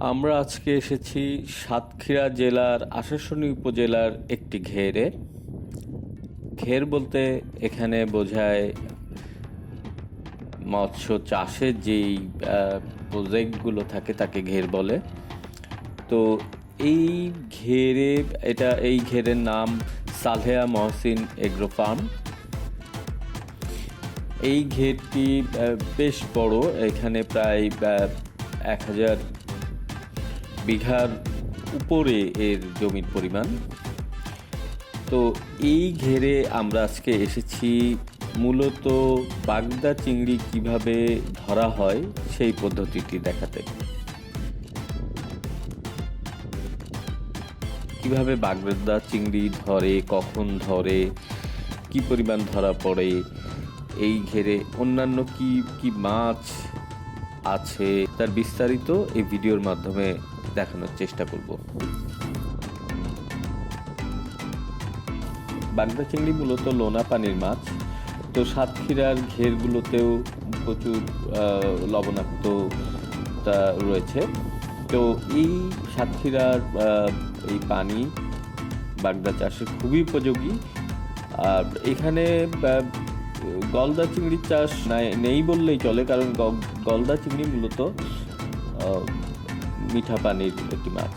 আমরা আজকে এসেছি সাতক্ষীরা জেলার আশাশুনি উপজেলার একটি ঘেরে। ঘের বলতে এখানে বোঝায় মৎস্য চাষের যেই প্রজেক্টগুলো থাকে তাকে ঘের বলে। তো এই ঘেরে, এটা, এই ঘেরের নাম সালেহা মহসিন এগ্রো ফার্ম। এই ঘেরটি বেশ বড়, এখানে প্রায় এক হাজার বিঘার উপরে এর জমির পরিমাণ। তো এই ঘেরে আমরা আজকে এসেছি মূলত বাগদা চিংড়ি কীভাবে ধরা হয় সেই পদ্ধতিটি দেখাতে। কীভাবে বাগদা চিংড়ি ধরে, কখন ধরে, কি পরিমাণ ধরা পড়ে, এই ঘেরে অন্যান্য কি কি মাছ আছে, তার বিস্তারিত এই ভিডিওর মাধ্যমে দেখানোর চেষ্টা করব। বাগদা চিংড়ি মূলত লোনা পানির মাছ। তো সাতক্ষীরার ঘেরগুলোতেও প্রচুর আহ, লবণাক্ততা রয়েছে। তো এই সাতক্ষীরার এই পানি বাগদা চাষে খুবই উপযোগী। আর এখানে গলদা চিংড়ির চাষ নাই- বললেই চলে কারণ গলদা চিংড়ি মূলত মিঠা পানির একটি মাছ।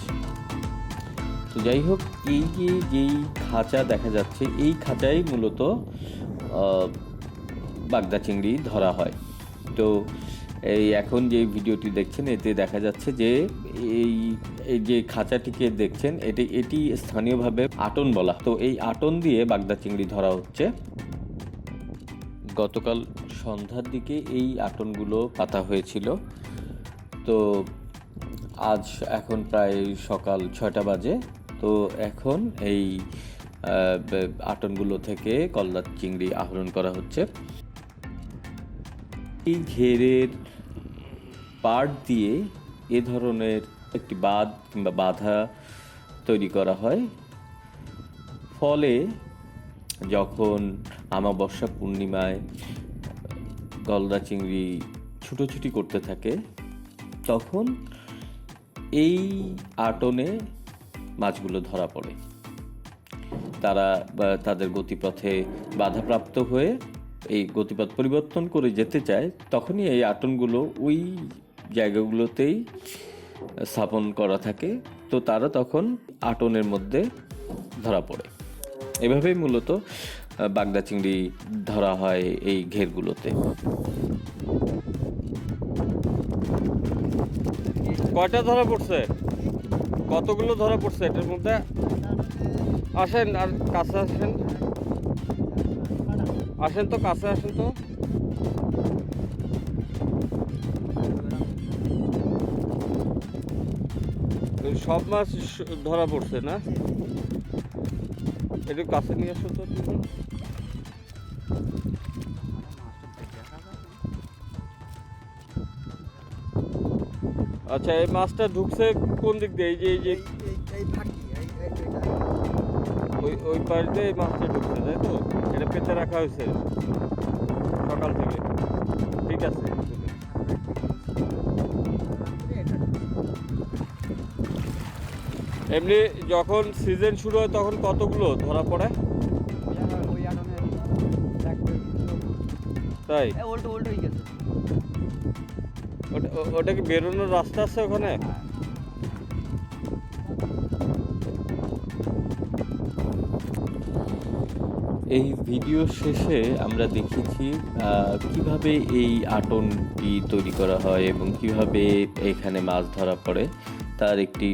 তো যাই হোক এই যে যেই খাঁচা দেখা যাচ্ছে, এই খাঁচাই মূলত বাগদা চিংড়ি ধরা হয়। তো এই এখন যে ভিডিওটি দেখছেন, এতে দেখা যাচ্ছে যে এই এই যে খাঁচাটিকে দেখছেন, এটি এটি স্থানীয়ভাবে আটন বলা। তো এই আটন দিয়ে বাগদা চিংড়ি ধরা হচ্ছে। গতকাল সন্ধ্যার দিকে এই আটনগুলো পাতা হয়েছিল। তো আজ এখন প্রায় সকাল ছয়টা বাজে। তো এখন এই আটনগুলো থেকে কলদার চিংড়ি আহরণ করা হচ্ছে। এই ঘেরের পাট দিয়ে এ ধরনের একটি বাঁধ কিংবা বাধা তৈরি করা হয়। ফলে যখন আমাবস্যা পূর্ণিমায় গলদা চিংড়ি ছুটোছুটি করতে থাকে, তখন এই আটনে মাছগুলো ধরা পড়ে। তারা তাদের গতিপথে বাধাপ্রাপ্ত হয়ে এই গতিপথ পরিবর্তন করে যেতে চায়, তখনই এই আটনগুলো ওই জায়গাগুলোতেই স্থাপন করা থাকে। তো তারা তখন আটনের মধ্যে ধরা পড়ে। এভাবেই মূলত বাগদা চিংড়ি ধরা হয় এই ঘেরগুলোতে। কয়টা ধরা পড়ছে? কতগুলো ধরা পড়ছে এটার মধ্যে? আসেন, আর কাছে আসেন। আসেন তো, কাছে আসেন তো। সব মাছ ধরা পড়ছে না? একটু কাছে নিয়ে আসো তো আচ্ছা এই মাছটা ঢুকছে কোন দিক দিয়ে? এই যে এই যে ওই ওই পাশ দিয়ে এই মাছটা ঢুকছে তাই তো? এটা পেতে রাখা হয়েছে সকাল থেকে। ঠিক আছে। এমনি যখন সিজন শুরু হয় তখন কতগুলো ধরা পড়ে? তাই? উল্টো উল্টো হয়ে গেছে। ওটা কি বেরোনোর রাস্তা আছে ওখানে? এই ভিডিও শেষে আমরা দেখেছি কীভাবে এই আটনটি তৈরি করা হয় এবং কীভাবে এখানে মাছ ধরা পড়ে। তার একটি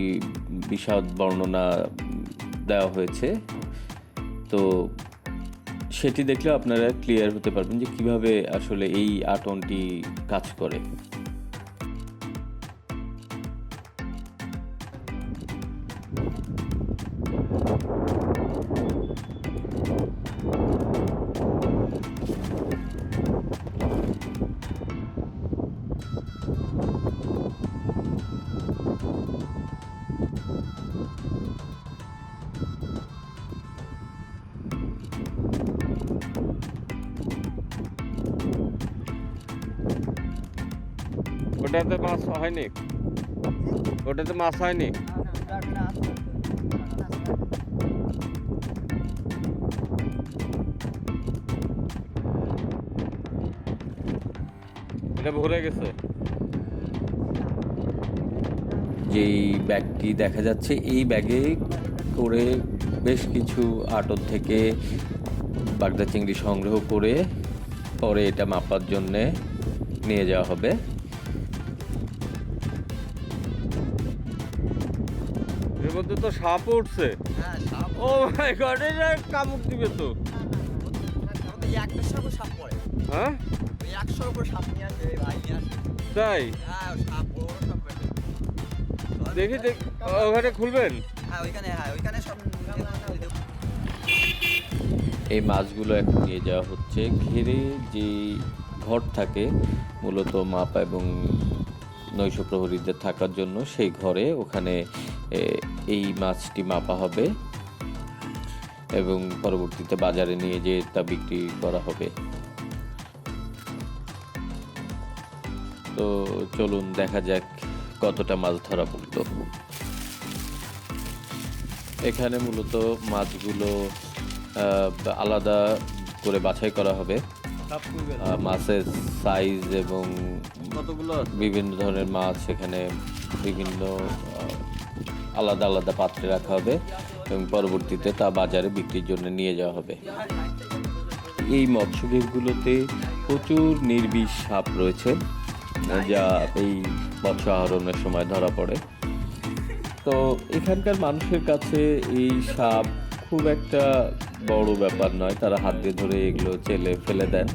বিশদ বর্ণনা দেওয়া হয়েছে। তো সেটি দেখলে আপনারা ক্লিয়ার হতে পারবেন যে কীভাবে আসলে এই আটনটি কাজ করে। ওটাতে মাছ হয়নি? ওটাতে মাছ হয়নি? এটা ভরে গেছে। যেই ব্যাগটি দেখা যাচ্ছে, এই ব্যাগে করে বেশ কিছু আটক থেকে বাগদা চিংড়ি সংগ্রহ করে পরে এটা মাপার জন্যে নিয়ে যাওয়া হবে। মধ্যে তো সাপ উঠছে। হ্যাঁ সাপ ও মাই গড এটা কামড় দিবে তো। হ্যাঁ? ভাই তাই? হ্যাঁ দেখি ওখানে খুলবেন? হ্যাঁ ওইখানে হ্যাঁ ওইখানে সব এই মাছগুলো এখন নিয়ে যাওয়া হচ্ছে। ঘিরে যে ঘর থাকে মূলত মাপা এবং নৈশ প্রহরীদের থাকার জন্য সেই ঘরে ওখানে এই মাছটি মাপা হবে এবং পরবর্তীতে বাজারে নিয়ে যেয়ে তা বিক্রি করা হবে। তো চলুন দেখা যাক কতটা মাছ ধরা পড়ল এখানে মূলত মাছগুলো আলাদা করে বাছাই করা হবে। মাছের সাইজ এবং বিভিন্ন ধরনের মাছ এখানে বিভিন্ন আলাদা আলাদা পাত্রে রাখা হবে এবং পরবর্তীতে তা বাজারে বিক্রির জন্য নিয়ে যাওয়া হবে। এই মৎস্যগীরগুলোতে প্রচুর নির্বিষ সাপ রয়েছে, যা এই মৎস্য আহরণের সময় ধরা পড়ে। তো এখানকার মানুষের কাছে এই সাপ খুব একটা বড় ব্যাপার নয়, তারা হাত দিয়ে ধরে এগুলো চেলে ফেলে দেন।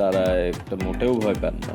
তারা একটা মোটেও ভয় পান না।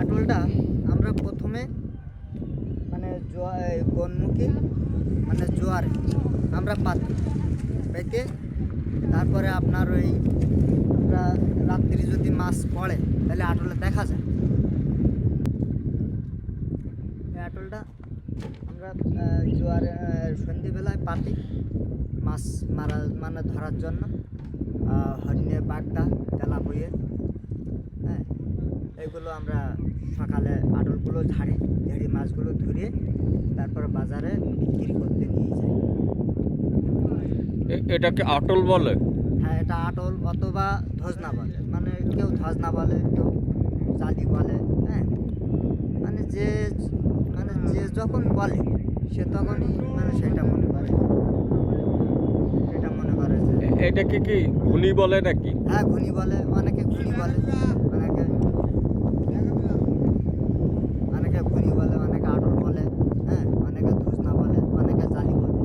আটলটা আমরা প্রথমে মানে বনমুখী মানে জোয়ার আমরা পাতি পেতে তারপরে আপনার ওই আমরা রাত্রি যদি মাছ পড়ে তাহলে আটলে দেখা যায়। এই আটলটা আমরা জোয়ারে আহ, সন্ধ্যেবেলায় পাতি মাছ মারা মানে ধরার জন্য। হরিণে বাগদা তেলা বইয়ে হ্যাঁ এগুলো আমরা সকালে আটলগুলো ঝাড়ি ঝাড়ি মাছগুলো ধরে তারপর বাজারে বিক্রি করতে নিয়ে যাই। এটাকে আটল বলে? হ্যাঁ এটা আটল অথবা ধজনা বলে। মানে কেউ ধজনা বলে কেউ জালি বলে হ্যাঁ। মানে যে মানে যে যখন বলে সে তখনই মানে সেটা মনে করে। এটাকে কি ঘুনি বলে নাকি? হ্যাঁ ঘুনি বলে অনেকে ঘুনি বলে অনেকে অনেকে ঘুনি বলে অনেকে আটল বলে হ্যাঁ অনেকে ধুসনা বলে অনেকে জালি বলে।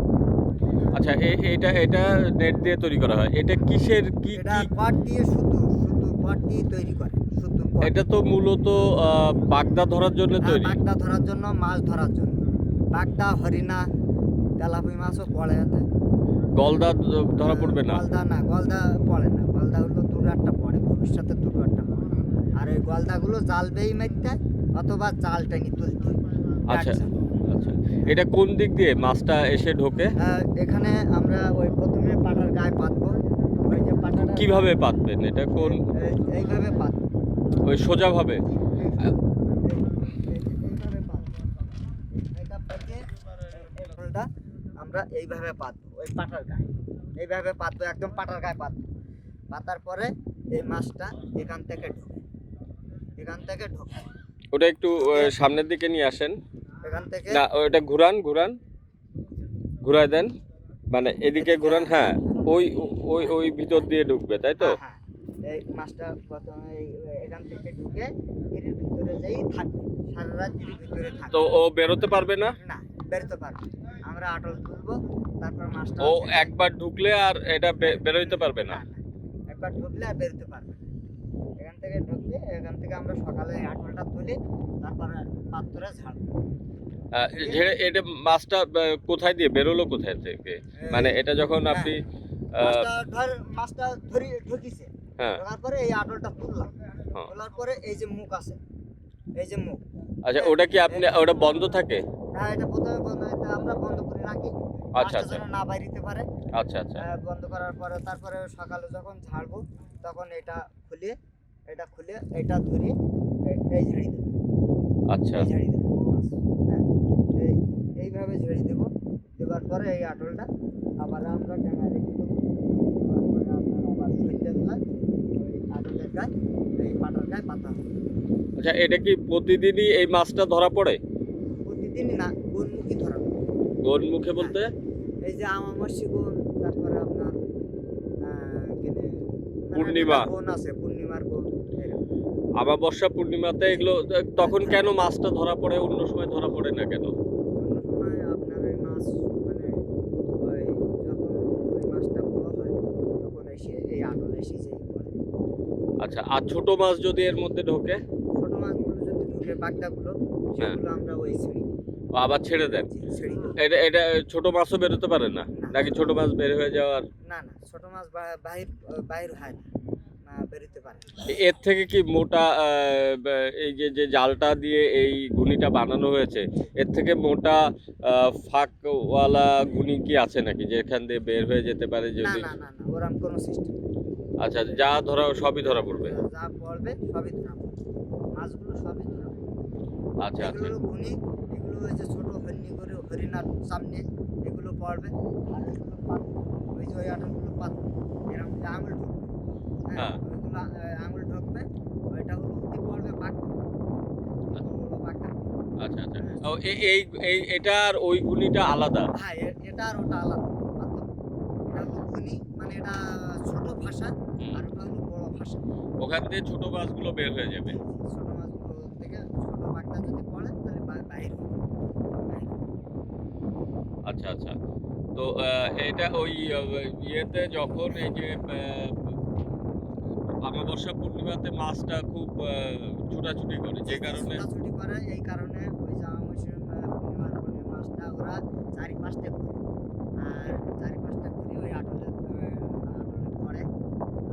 আচ্ছা এটা এটা নেট দিয়ে তৈরি করা হয়। এটা কিসের কি এটা পাট দিয়ে সুতো সুতো পাট দিয়ে তৈরি করে সুতো এটা তো মূলত বাগদা ধরার জন্য তৈরি। বাগদা ধরার জন্য মাছ ধরার জন্য। বাগদা হরিণা তেলাপুই মাছও পড়ে এতে। গলদা ধরা পড়বে না গলদা না গলদা পড়ে না গলদা হলো একটা পড়ে ভবিষ্যতে একটা পড়ে আর ওই গলদাগুলো জাল বেই মারতে অথবা জাল টেনে তুলতে আচ্ছা আচ্ছা এটা কোন দিক দিয়ে মাছটা এসে ঢোকে এখানে আমরা ওই প্রথমে পাটার গায়ে পাতবো ওই যে পাটাটা কীভাবে পাতবেন এটা কোন এই- এইভাবে পাত ওই সোজা ভাবে এই- এই- এইভাবে পাতবো এটা পেতে এই ফলটা আমরা এইভাবে পাতবো ওই পাটার গায়ে। এইভাবে পাতবো একদম পাটার গায়ে পাতবো। পাতার পরে এই মাছটা এখান থেকে ঢোকে। এখান থেকে ঢোকে। ওটা একটু সামনের দিকে নিয়ে আসেন। এখান থেকে না ওটা ঘুরান ঘুরান। ঘুরায় দেন। মানে এদিকে ঘুরান হ্যাঁ ওই ওই ওই ভিতর দিয়ে ঢুকবে তাই তো? হ্যাঁ, হ্যাঁ। এই মাছটা প্রথমে এখান থেকে ঢুকে এর ভিতরে যেই থাকবে সারা রাত ভিতরে থাকবে। তো ও বেরোতে পারবে না? না বেরোতে পারবে। আমরা আটল তুলবো তারপর মাছটা ও একবার ঢুকলে আর এটা বেরোইতে পারবে না। একবার ঢুকলে আর বেরোতে পারবে না। এখান থেকে ঢুকলে এখান থেকে আমরা সকালে আটলটা তুলি তারপরে পাত্রে ছাড়বো ঝেড়ে এটা মাছটা কোথায় দিয়ে বেরোলো কোথায় থেকে? মানে এটা যখন আপনি ধর মাছটা ধরি ঢুকিছে। হ্যাঁ। ঢোকার পরে এই আটলটা তুললাম হ্যাঁ। তোলার পরে এই যে মুখ আছে এই যে মুখ। আচ্ছা ওটা কি আপনি ওটা বন্ধ থাকে? হ্যাঁ এটা প্রথমে আমরা বন্ধ করে রাখি। আচ্ছা, আচ্ছা। যেন না বাইরিতে পারে। আচ্ছা আচ্ছা। আহ, বন্ধ করার পরে তারপরে সকালে যখন ঝাড়বো তখন এটা খুলে এটা খুলে এটা ধরে এই- ঝাড়ি দেবো। আচ্ছা। ঝাড়ি দেবো। হ্যাঁ এই এইভাবে ঝাড়ি দেবো। দেওয়ার পরে এই আটলটা আবার আমরা ডাঙায় রেখে দেবো। তারপরে আপনার আবার ওই আটলের গায়ে এই পাটার গায়ে পাতা আচ্ছা এটা কি প্রতিদিনই এই মাছটা ধরা পড়ে? প্রতিদিনই না গুণমুখী ধরাবো কোন মুখে বলতে এই যে আমামস্যি গুণ তারপরে আপনার মানে পূর্ণিমা। গুণ আছে পূর্ণিমার এরকম। আমাবস্যা পূর্ণিমাতে এগুলো তখন কেন মাছটা ধরা পড়ে অন্য সময় ধরা পড়ে না কেন অন্য সময় আপনার ওই মাছ মানে ওই যখন ওই মাছটা বড় হয় তখন এসে এই আটল এসে যেই আচ্ছা আর ছোট মাছ যদি এর মধ্যে ঢোকে ছোট মাছগুলো যদি ঢুকে বাগদাগুলো হ্যাঁ। সেগুলো আমরা ওই ছিঁড়ি আবার ছেড়ে দেন। এটা এটা ছোট মাছও বেরোতে পারে না? নাকি ছোট মাছ বের হয়ে যাওয়ার? না না ছোট মাছ বাহির বাহির হয় না। বেরোতে পারে এর থেকে কি মোটা এই যে যে জালটা দিয়ে এই ঘুনিটা বানানো হয়েছে এর থেকে মোটা ফাঁকওয়ালা ঘুনি কি আছে নাকি যেখান দিয়ে বের হয়ে যেতে পারে যদি? না না না ওরকম কোনো সিস্টেম আচ্ছা যা ধরা সবই ধরা পড়বে। যা পড়বে সবই ধরা পড়বে। মাছগুলো সবই ধরা পড়বে। আচ্ছা আচ্ছা। যে ছোট হরিণি করে হরিণার সামনে এগুলো পড়বে। আর এগুলো পাত ওই যে ওই আটাগুলো পাত এরকম যে আঙুল ঢুকবে হ্যাঁ। হ্যাঁ। ওইগুলো আঙুল ঢুকবে ওইটা হলো কি পড়বে বাঘ। আচ্ছা আচ্ছা। ও এই এই এটা আর ওই ঘুনিটা আলাদা? হ্যাঁ এটা আর ওটা আলাদা। মানে এটা ছোট ভাষা। আর ওটা হলো বড় ভাষা। ওখান ছোট মাছগুলো বের হয়ে যাবে। ছোট মাছগুলো থেকে ছোট বাঘটা যদি পড়ে তাহলে বা- বাহির হবে। বাহির হবে। আচ্ছা আচ্ছা। তো এটা ওই ইয়েতে যখন এই যে অমাবস্যা পূর্ণিমাতে মাছটা খুব ছুটাছুটি করে যে কারণে ছোটাছুটি করে এই কারণে ওই যে অমাবস্যা পূর্ণিমার পূর্ণিমা মাসটা ওরা চারি পাঁচটা ঘুরে। আর চারি পাঁচটা ঘুরে ওই আটলে আটলে পরে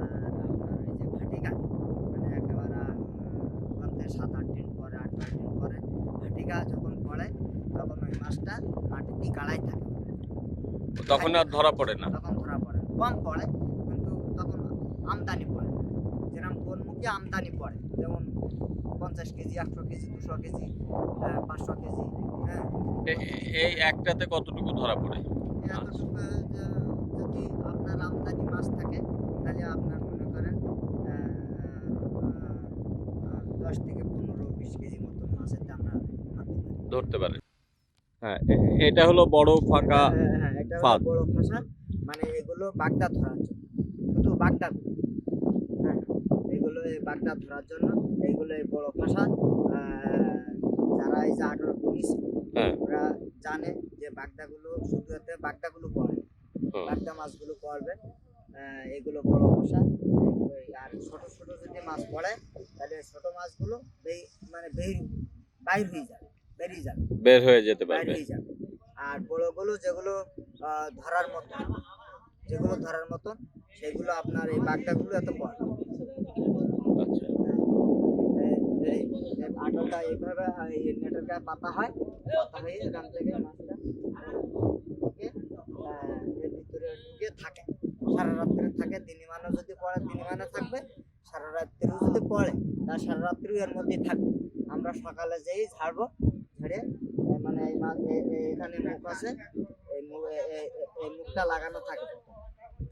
আর আপনার এই যে ভাটিকা মানে একেবারে সাত আট দিন পরে আট নয় দিন পরে ভাটিকা যখন পড়ে তখন ওই মাছটা মাটিতে গাড়াই থাকে। তখন আর ধরা পড়ে না। তখন ধরা পড়ে কম পড়ে কিন্তু তখন আমদানি পড়ে। যেরকম বনমুখী আমদানি পড়ে যেমন পঞ্চাশ কেজি একশো কেজি দুশো কেজি পাঁচশো কেজি হ্যাঁ। এই একটাতে কতটুকু ধরা পড়ে এতটুকু যদি আপনার আমদানি মাছ থাকে তাহলে আপনার মনে করেন দশ থেকে পনেরো বিশ কেজি মতন মাছের দাম ধরতে পারে। হ্যাঁ এটা হলো বড় ফাঁকা হ্যাঁ, হ্যাঁ, এটা হলো বড় ফাঁসা মানে এগুলো বাগদা ধরার জন্য। শুধু বাগদা হ্যাঁ এগুলো এই বাগদা ধরার জন্য এইগুলো এই বড় ফাঁসা আহ, যারা এই যে আটল পুলিশ হ্যাঁ। ওরা জানে যে বাগদাগুলো শুধু এতে বাগদাগুলো পড়ে বাগদা মাছগুলো পড়বে এগুলো বড় ফাঁসা। আর ছোট ছোট যদি মাছ পড়ে তাহলে ছোট মাছগুলো মানে বের বাইর হয়ে যাবে। বেরিয়ে যাবে। বের হয়ে যেতে পারবে। হয়ে যাবে। আর বড়গুলো যেগুলো ধরার মতন যেগুলো ধরার মতন সেগুলো আপনার এই বাগদাগুলো এত পড়ে আচ্ছা। আটলটা এইভাবে এই নেটের গায়ে পাতা হয় পাতা হয়ে এখান থেকে মাছটা এর ভিতরে ঢুকে থাকে। সারা রাত্রে থাকে দিনে যদি পড়ে দিনে মানে থাকবে সারা রাত্রিও যদি পড়ে সারা রাত্রিও এর মধ্যে থাকবে। আমরা সকালে যেই ঝাড়বো ঝেড়ে এ, মানে এই মাছ এ- এ- এখানে মুখ আছে এই মুখটা লাগানো থাকে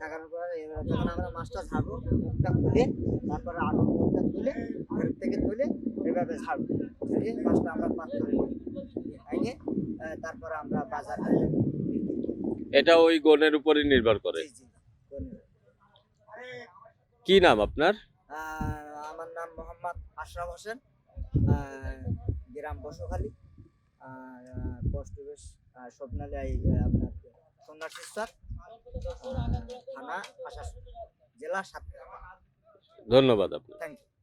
লাগানোর পরে যখন আমরা মাছটা ঝাড়বো মুখটা খুলে তারপরে আগুন মুখটা তুলে ঘর থেকে তুলে এভাবে ঝাড়বো। ঝেড়ে মাছটা আমরা পাত্রে আইনে তারপরে আমরা বাজারে। এটা ওই গনের উপরই নির্ভর করে। কি নাম আপনার? আমার নাম মোহাম্মদ আশরাফ হোসেন। গ্রাম বসুখালী। আর পোস্ট অফিস স্বপ্নালী এই, আহ, আপনার সন্ধ্যা চক, থানা আশাশুনি জেলা সাতক্ষীরা। ধন্যবাদ আপনার থ্যাংক ইউ